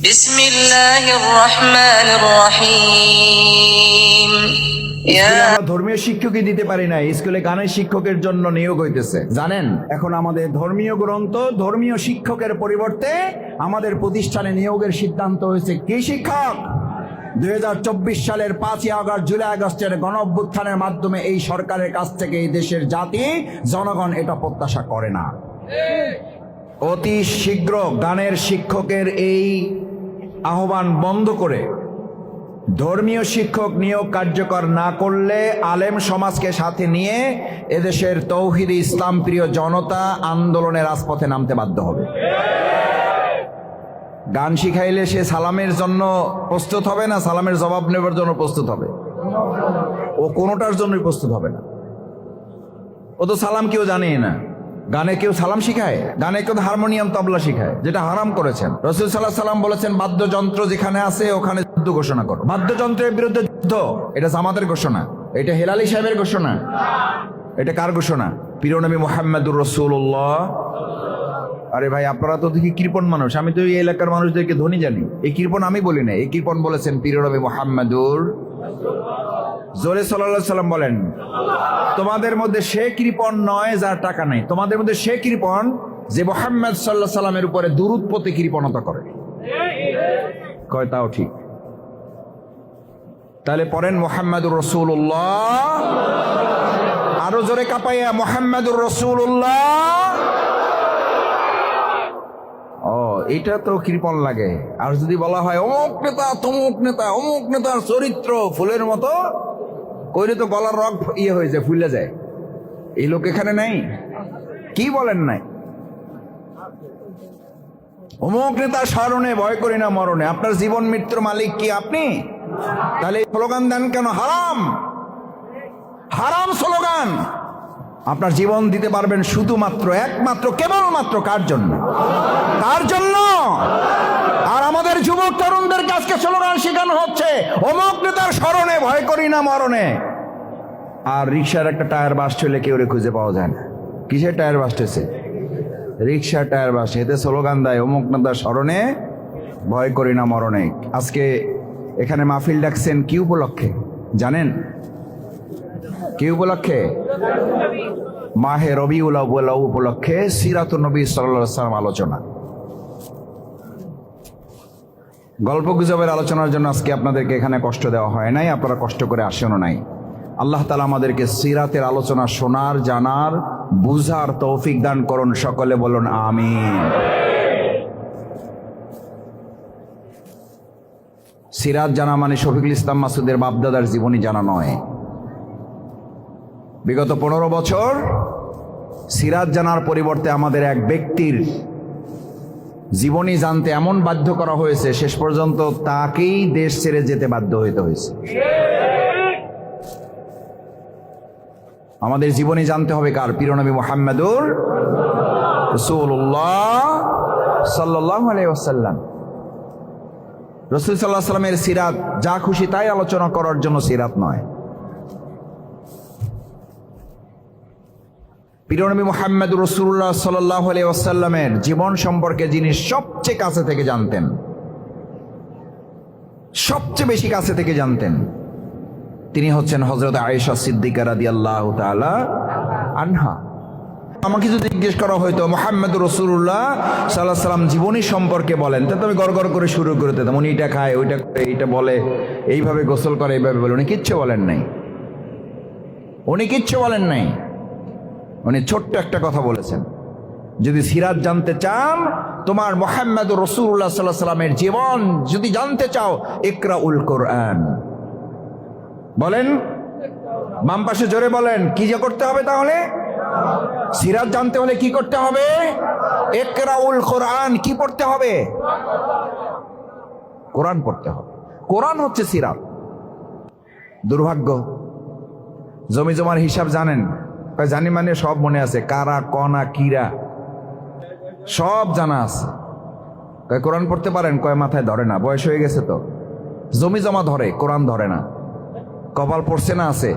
بسم الله الرحمن الرحيم يا আমরা ধর্মীয় শিক্ষকই দিতে পারি না স্কুলে গানের শিক্ষকের জন্য নিয়োগ হইতেছে জানেন এখন আমাদের ধর্মীয় গ্রন্থ ধর্মীয় শিক্ষকের পরিবর্তে আমাদের প্রতিষ্ঠানে নিয়োগের সিদ্ধান্ত হয়েছে কি শিক্ষক দুই সালের পাঁচই আগস্ট জুলাই আগস্টের গণ অভ্যুত্থানের মাধ্যমে এই সরকারের কাছ থেকে এই দেশের জাতি জনগণ এটা প্রত্যাশা করে না অতি শীঘ্র গানের শিক্ষকের এই আহ্বান বন্ধ করে ধর্মীয় শিক্ষক নিয়োগ কার্যকর না করলে আলেম সমাজকে সাথে নিয়ে এদেশের তৌহিদি ইসলাম প্রিয় জনতা আন্দোলনের রাজপথে নামতে বাধ্য হবে। গান শিখাইলে সে সালামের জন্য প্রস্তুত হবে না? সালামের জবাব নেবার জন্য প্রস্তুত হবে। ও কোনোটার জন্যই প্রস্তুত হবে না। ও তো সালাম কেউ জানেই না। গানে কেউ সালাম শিখায়? গানে কেউ হারমোনিয়াম, তবলা শিখায়, যেটা হারাম করেছেন। রসুল সাল্লাহ সাল্লাম বলেছেন, বাদ্যযন্ত্র যেখানে আছে, ওখানে যুদ্ধ ঘোষণা করো। বাদ্যযন্ত্রের বিরুদ্ধে যুদ্ধ, এটা জামাতের ঘোষণা। এটা হেলালি সাহেবের ঘোষণা। এটা কার ঘোষণা? পিরনবী মোহাম্মদুর রসুল্লাহ আরে ভাই, আপনারা তো দেখি কৃপণ মানুষ। আমি তো এই এলাকার মানুষদেরকে ধনী জানি। এই কৃপণ আমি বলি না এই কৃপণ বলেছেন পিরনবী মোহাম্মদুর জোরে সাল্লাহ সাল্লাম বলেন, তোমাদের মধ্যে সে কৃপণ নয় যার টাকা নেই। তোমাদের মধ্যে সে কৃপণ যে মোহাম্মদ সাল্লাহ সাল্লামের উপরে দুরুদ প্রতি কৃপণতা করে। কয়, তাও ঠিক। তাহলে পড়েন, মোহাম্মদুর রসুল্লাহ আরও জোরে কাপাইয়া, মোহাম্মদুর রসুল্লাহ ও, এটা তো কৃপণ লাগে। আর যদি বলা হয়, অমুক নেতা, তমুক নেতা, অমুক নেতার চরিত্র ফুলের মতো কইলে তো গলার রগ ইয়ে হয়ে যায় ফুলে যায়। এই লোক এখানে নাই? কি বলেন নাই? অমুক নেতা স্মরণে, ভয় করি না মরণে। আপনার জীবন মৃত্যুর মালিক কি আপনি? তাহলে এই স্লোগান দেন কেন? হারাম! হারাম স্লোগান! আপনার জীবন দিতে পারবেন শুধুমাত্র, একমাত্র, কেবলমাত্র কার জন্য? কার জন্য? যুবক তরুণদের কাছকে স্লোগান শেখানো হচ্ছে। অমুক নেতার স্মরণে, ভয় করি না মরণে। আর রিক্সার একটা টায়ার বাস চলে, কেউ খুঁজে পাওয়া যায় না। কিসের টায়ার বাসতেছে রিক্সা টায়ার বাস, এতে স্লোগান দেয়, অমুক নেতার স্মরণে, ভয় করি না মরণে। আজকে এখানে মাহফিল ডাকছেন কি উপলক্ষে? জানেন? কি উপলক্ষে? মাহে রবি আউ্বাল উপলক্ষে সিরাত নবী সাল্লাম আলোচনা। গল্প গুজবের আলোচনার জন্য আজকে আপনাদেরকে এখানে কষ্ট দেওয়া হয় নাই, আপনারা কষ্ট করে আসেনও নাই। আল্লাহ তালা আমাদেরকে সিরাতের আলোচনা শোনার, জানার, বুঝার তৌফিক দান করুন, সকলে বলুন আমিন। সিরাত জানা মানে শফিকুল ইসলাম মাসুদের বাপদাদার জীবনী জানা নয়। বিগত পনেরো বছর সিরাত জানার পরিবর্তে আমাদের এক ব্যক্তির জীবনী জানতে এমন বাধ্য করা হয়েছে, শেষ পর্যন্ত তাকেই দেশ ছেড়ে যেতে বাধ্য হইতে হয়েছে। আমাদের জীবনী জানতে হবে কার? পিরনবী মোহাম্মদুর রসুল্লাহ রসুল সাল্লাহ সাল্লামের সিরাত, যা খুশি তাই আলোচনা করার জন্য সিরাত নয়। পিরনবী মোহাম্মদ রসুল্লাহ সাল্লাহ আসাল্লামের জীবন সম্পর্কে যিনি সবচেয়ে কাছে থেকে জানতেন, সবচেয়ে বেশি কাছে থেকে জানতেন, তিনি হচ্ছেন হজরত আয়েশা সিদ্দিকা রাদি আল্লাহ আনহা। আমাকে যদি জিজ্ঞেস করা হয়তো মোহাম্মদ রসুল্লাহ সাল্লাহ সাল্লাম জীবনী সম্পর্কে বলেন, তা তুমি গড় গড় করে শুরু করে দিতাম, উনি এটা খায়, ওইটা করে, এইটা বলে, এইভাবে গোসল করে, এইভাবে বলে, উনি কিচ্ছু বলেন নাই। উনি কিচ্ছু বলেন নাই। উনি ছোট্ট একটা কথা বলেছেন। যদি সিরাত জানতে চান, তোমার মোহাম্মদ রসুল্লাহ সাল্লাহ সাল্লামের জীবন যদি জানতে চাও ইকরা উল কোরআন। বলেন, বাম পাশে জোরে বলেন, কি যে করতে হবে তাহলে? সিরাত জানতে হলে কি করতে হবে? একরা উল কোরআন কি পড়তে হবে? কোরআন পড়তে হবে। কোরআন হচ্ছে সিরাত। দুর্ভাগ্য। জমি জমার হিসাব জানেন জানি মানে সব মনে আছে। কারা, কনা, কিরা। সব জানা আছে। কয়, কোরআন পড়তে পারেন? কয়, মাথায় ধরে না। বয়স হয়ে গেছে তো। জমি জমা ধরে, কোরআন ধরে না। কপাল পড়ছে না আছে?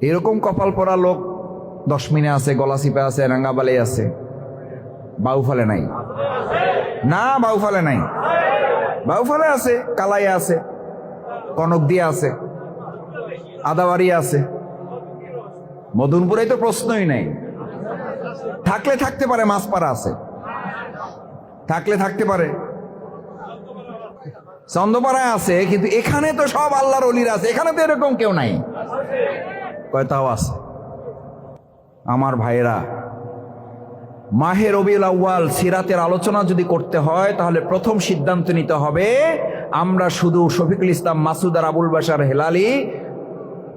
এরকম কপাল পড়া লোক দশ মিনে আছে, গলা চিপে আছে রাঙ্গাবালে আছে। বাউ ফলে নাই। না বাউফালে নাই। বাউফালে আছে, কালাই আছে, কনক দিয়ে আছে, আদাবাড়ি আছে। মদনপুরে তো প্রশ্নই নাই। থাকলে থাকতে পারে মাছপাড়া আছে। থাকলে থাকতে পারে। চন্দ্রপাড়ায় আছে, কিন্তু এখানে তো সব আল্লাহর অলিরা আছে। এখানে তো এরকম কেউ নাই। কয়তাও আছে। আমার ভাইরা মাহে রবিউল আউয়াল সিরাতের আলোচনা যদি করতে হয়, তাহলে প্রথম সিদ্ধান্ত নিতে হবে, আমরা শুধু শফিকুল ইসলাম, মাসুদ আর আবুল বাসার হেলালি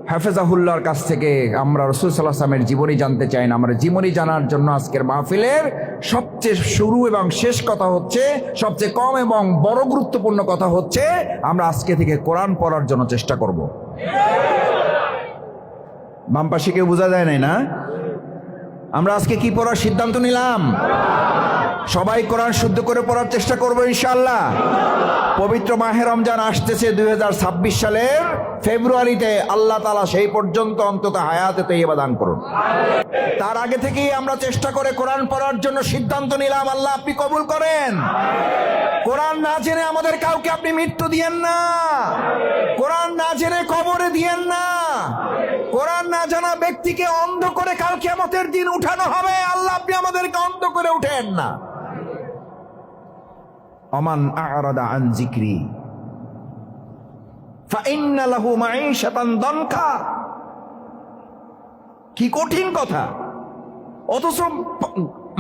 হাফেজাহুল্লাহর কাছ থেকে আমরা রসুল সাল্লাহ আসলামের জীবনী জানতে চাই না। আমরা জীবনী জানার জন্য আজকের মাহফিলের সবচেয়ে শুরু এবং শেষ কথা হচ্ছে, সবচেয়ে কম এবং বড় গুরুত্বপূর্ণ কথা হচ্ছে, আমরা আজকে থেকে কোরআন পড়ার জন্য চেষ্টা করব। বাম কেউ বোঝা যায় নাই না? আমরা আজকে কি পড়ার সিদ্ধান্ত নিলাম? সবাই কোরআন শুদ্ধ করে পড়ার চেষ্টা করব ইনশাল্লাহ পবিত্র মাহে রমজান আসতেছে দুই সালের ফেব্রুয়ারিতে। আল্লাহ তালা সেই পর্যন্ত অন্তত হায়াতে তৈবা দান করুন। তার আগে থেকেই আমরা চেষ্টা করে কোরআন পড়ার জন্য সিদ্ধান্ত নিলাম। আল্লাহ আপনি কবুল করেন। কোরআন না জেনে আমাদের কাউকে আপনি মৃত্যু দিয়েন না। কোরআন না জেনে কবরে দিয়েন না। কোরআন না জানা ব্যক্তিকে অন্ধ করে কাল কেমতের দিন উঠানো হবে। আল্লাহ আপনি আমাদেরকে অন্ধ করে উঠেন না। অমান আরাদা আন জিক্রি ফাইন্না লাহু মাঈশাতান দনকা। কি কঠিন কথা। অথচ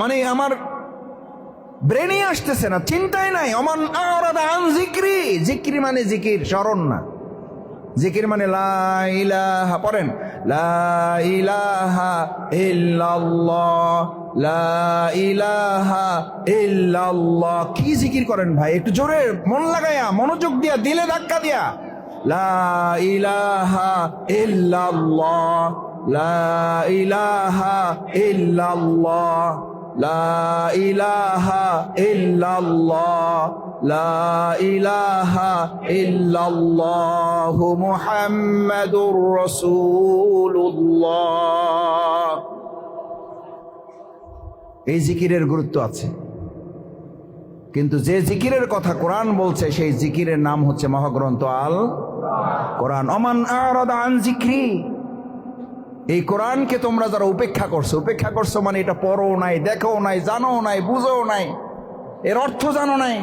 মানে আমার ব্রেনে আসতেছে না, চিন্তাই নাই। অমান আরাদা আন জিক্রি জিক্রি মানে জিকির স্মরণ না। জিকির মানে লা ইলাহা, পড়েন। কি জিকির করেন ভাই? একটু জোরে মন লাগাইয়া মনোযোগ দিয়া, দিলে ধাক্কা দিয়া। লা ইলাহা ইল্লাল্লাহ, লা ইলাহা ইল্লাল্লাহ। এই জিকিরের গুরুত্ব আছে। কিন্তু যে জিকিরের কথা কোরআন বলছে, সেই জিকিরের নাম হচ্ছে মহাগ্রন্থ আল কোরআন। অমান আন জিক্রি। এই কোরআনকে তোমরা যারা উপেক্ষা করছ উপেক্ষা করছ মানে এটা পড়ো নাই, দেখো নাই, জানো নাই, বুঝো নাই, এর অর্থ জানো নাই।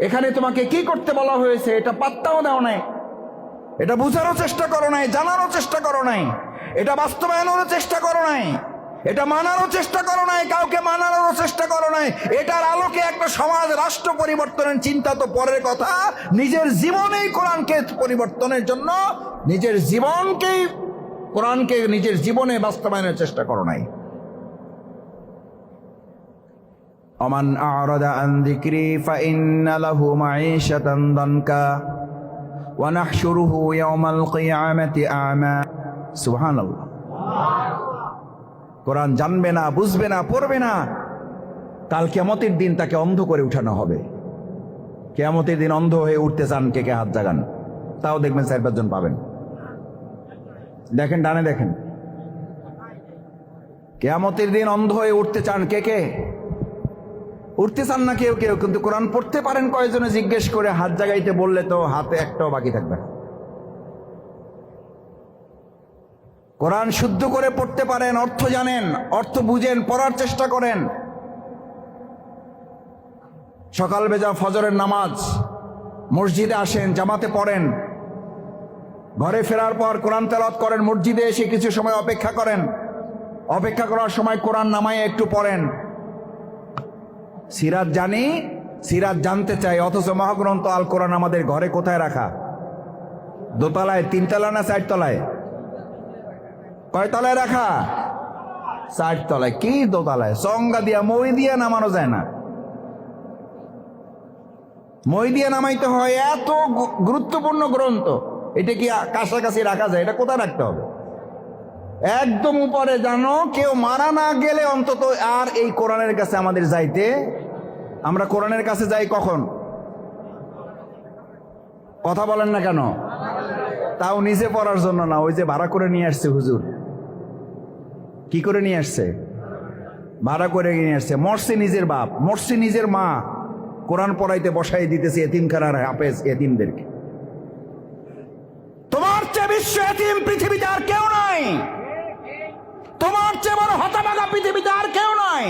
এখানে তোমাকে কি করতে বলা হয়েছে? এটা পাত্তাও দাও নাই। এটা বুঝারও চেষ্টা করো নাই, জানারও চেষ্টা করো নাই। এটা বাস্তবায়নেরও চেষ্টা করো নাই। এটা মানারও চেষ্টা করো নাই, কাউকে মানানোরও চেষ্টা করো নাই। এটার আলোকে একটা সমাজ রাষ্ট্র পরিবর্তনের চিন্তা তো পরের কথা। নিজের জীবনেই কোরআনকে পরিবর্তনের জন্য নিজের জীবনকেই, কোরআনকে নিজের জীবনে বাস্তবায়নের চেষ্টা করো নাই। অমান আরাদা আন যিকরি ফাইন্না লাহু মাঈশাতান দানকা ওয়া নাহশুরুহু ইয়াওমাল কিয়ামাতি আ'মা। সুবহানাল্লাহ। কোরআন জানবে না, বুঝবে না, পড়বে না। কাল কিয়ামতের দিন তাকে অন্ধ করে উঠানো হবে। কিয়ামতের দিন অন্ধ হয়ে উঠতে চান কে কে হাত জাগান? তাও দেখবেন চার পাঁচজন পাবেন। দেখেন, ডানে দেখেন। কেয়ামতের দিন অন্ধ হয়ে উঠতে চান কে কে? উঠতে চান না কেউ কেউ, কিন্তু কোরআন পড়তে পারেন কয়জনে জিজ্ঞেস করে, হাত জাগাইতে বললে তো হাতে একটাও বাকি থাকবে না। কোরআন শুদ্ধ করে পড়তে পারেন, অর্থ জানেন, অর্থ বুঝেন, পড়ার চেষ্টা করেন। সকাল বেজা ফজরের নামাজ, মসজিদে আসেন, জামাতে পড়েন। ঘরে ফেরার পর কোরআন তেলাওয়াত করেন, মসজিদে এসে কিছু সময় অপেক্ষা করেন। অপেক্ষা করার সময় কোরআন নামায় একটু পড়েন। সিরাত জানি, সিরাত জানতে চাই, অথচ মহাগ্রন্থ আল কোরআন আমাদের ঘরে কোথায় রাখা? দোতলায়, তিনতলা না চারতলায়? কয়তলায় রাখা? চারতলায়। কি দোতলায়? সঙ্গা দিয়া, মই দিয়া নামানো যায় না। মই দিয়ে নামাইতে হয় এত গুরুত্বপূর্ণ গ্রন্থ। এটা কি কাছাকাছি রাখা যায়? এটা কোথায় রাখতে হবে? একদম উপরে জানো, কেউ মারা না গেলে অন্তত আর এই কোরআনের কাছে আমাদের যাইতে আমরা কোরআনের কাছে যাই কখন? কথা বলেন না কেন? তাও নিজে পড়ার জন্য না, ওই যে ভাড়া করে নিয়ে আসছে হুজুর। কি করে নিয়ে আসছে? ভাড়া করে নিয়ে আসছে। মরছে নিজের বাপ মরছে নিজের মা। কোরআন পড়াইতে বসাই দিতেছে এতিম এতিমখানার হাফেজ এতিমদেরকে। তোমার চেয়ে বিশ্ব এতিম পৃথিবীতে আর কেউ নাই। তোমার চেয়ে বড় হতাবাগা পৃথিবীতে আর কেউ নাই।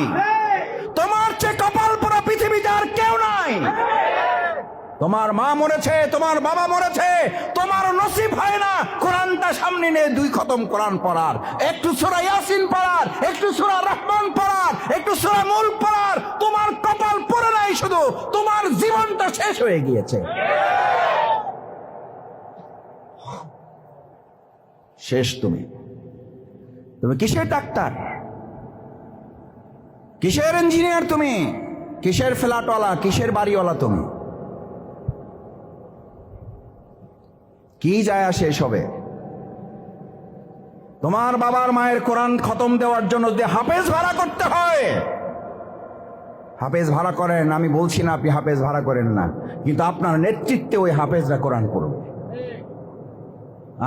তোমার মা মরেছে, তোমার বাবা মরেছে, তোমার নসিব হয় না। কোরআনটা সামনে নিয়ে দুই খতম কোরআন পড়ার। একটু সুরা ইয়াসিন পড়ার, একটু সুরা রহমান পড়ার, একটু সুরা মূল পড়ার। তোমার কপাল পড়ে নাই শুধু, তোমার জীবনটা শেষ হয়ে গিয়েছে। শেষ তুমি। তুমি কিসের ডাক্তার? কিসের ইঞ্জিনিয়ার তুমি? কিসের ফ্ল্যাটওয়ালা? কিসের বাড়িওয়ালা তুমি? কি যায় আসে এসবে তোমার বাবার মায়ের কোরআন খতম দেওয়ার জন্য যদি হাফেজ ভাড়া করতে হয়, হাফেজ ভাড়া করেন, আমি বলছি না আপনি হাফেজ ভাড়া করেন না, কিন্তু আপনার নেতৃত্বে ওই হাফেজরা কোরআন পড়বে।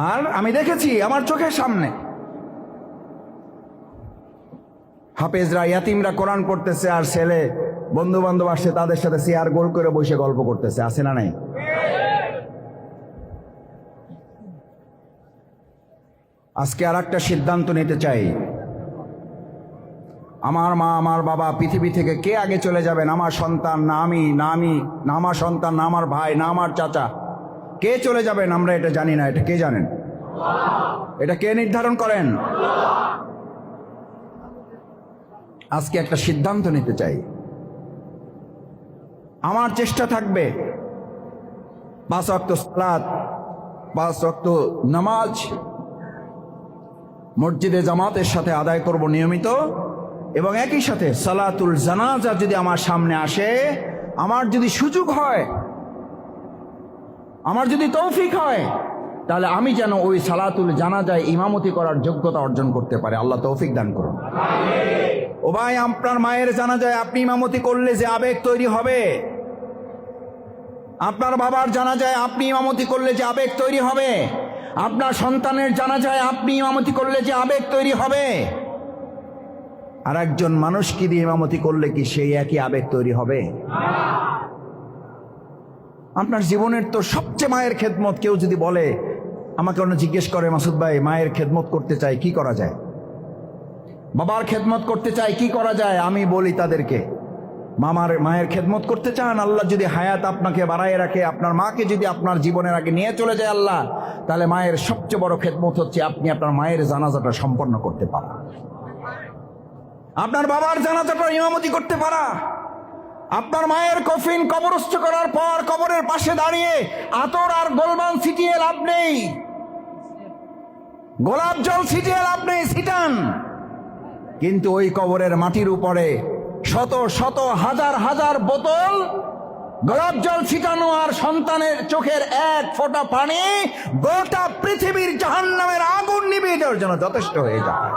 আর আমি দেখেছি আমার চোখের সামনে। হাফেজরা, ইয়াতিমরা কোরআন পড়তেছে আর ছেলে বন্ধু বান্ধব আসছে, তাদের সাথে চেয়ার গোল করে বসে গল্প করতেছে, আছে না নাই? আজকে আর একটা সিদ্ধান্ত নিতে চাই। আমার মা, আমার বাবা পৃথিবী থেকে কে আগে চলে যাবেন? আমার সন্তান না আমি না আমি, না আমার সন্তান, না আমার ভাই, না আমার চাচা। কে চলে যাবেন? আমরা এটা জানি না। এটা কে জানেন? এটা কে নির্ধারণ করেন? আজকে একটা সিদ্ধান্ত নিতে চাই। আমার চেষ্টা থাকবে। পাঁচ অক্ত সালাত, পাঁচ অক্ত নামাজ মসজিদে জামাতের সাথে আদায় করব নিয়মিত এবং একই সাথে সালাতুল জানাজা যদি আমার সামনে আসে, আমার যদি সুযোগ হয়, আমার যদি তৌফিক হয়, তাহলে আমি যেন ওই সালাতুল জানাজায় ইমামতি করার যোগ্যতা অর্জন করতে পারে। আল্লাহ তৌফিক দান করুন। ও ভাই, আপনার মায়ের জানাজায় আপনি ইমামতি করলে যে আবেগ তৈরি হবে? আপনার বাবার জানাজায় আপনি ইমামতি করলে যে আবেগ তৈরি হবে? আপনার সন্তানের জানা যায় আপনি ইমামতি করলে যে আবেগ তৈরি হবে। আর একজন মানুষকে দিয়ে ইমামতি করলে কি সেই একই আবেগ তৈরি হবে? আপনার জীবনের তো সবচেয়ে মায়ের খেদমত, কেউ যদি বলে, আমাকে অন্য জিজ্ঞেস করে, মাসুদ ভাই, মায়ের খেদমত করতে চাই, কি করা যায়? বাবার খেদমত করতে চাই, কি করা যায়? আমি বলি তাদেরকে মামার মায়ের খেদমত করতে চান, আল্লাহ যদি হায়াত আপনাকে বাড়ায় রাখে, আপনার মাকে যদি আপনার জীবনের আগে নিয়ে চলে যায় আল্লাহ, তাহলে মায়ের সবচেয়ে বড় খেদমত হচ্ছে আপনি আপনার মায়ের জানাজাটা সম্পন্ন করতে পারা। আপনার বাবার জানাজাটা ইমামতি করতে পারা। আপনার মায়ের কফিন কবরস্থ করার পর কবরের পাশে দাঁড়িয়ে আতর আর গোলবান ছিটিয়ে লাভ নেই। গোলাপ জল ছিটিয়ে লাভ নেই, ছিটান। কিন্তু ওই কবরের মাটির উপরে শত শত হাজার হাজার বোতল গোলাপ জল ছিটানো আর সন্তানের চোখের এক ফোঁটা পানি গোটা পৃথিবীর জাহান নামের আগুন দেওয়ার জন্য যথেষ্ট হয়ে যায়।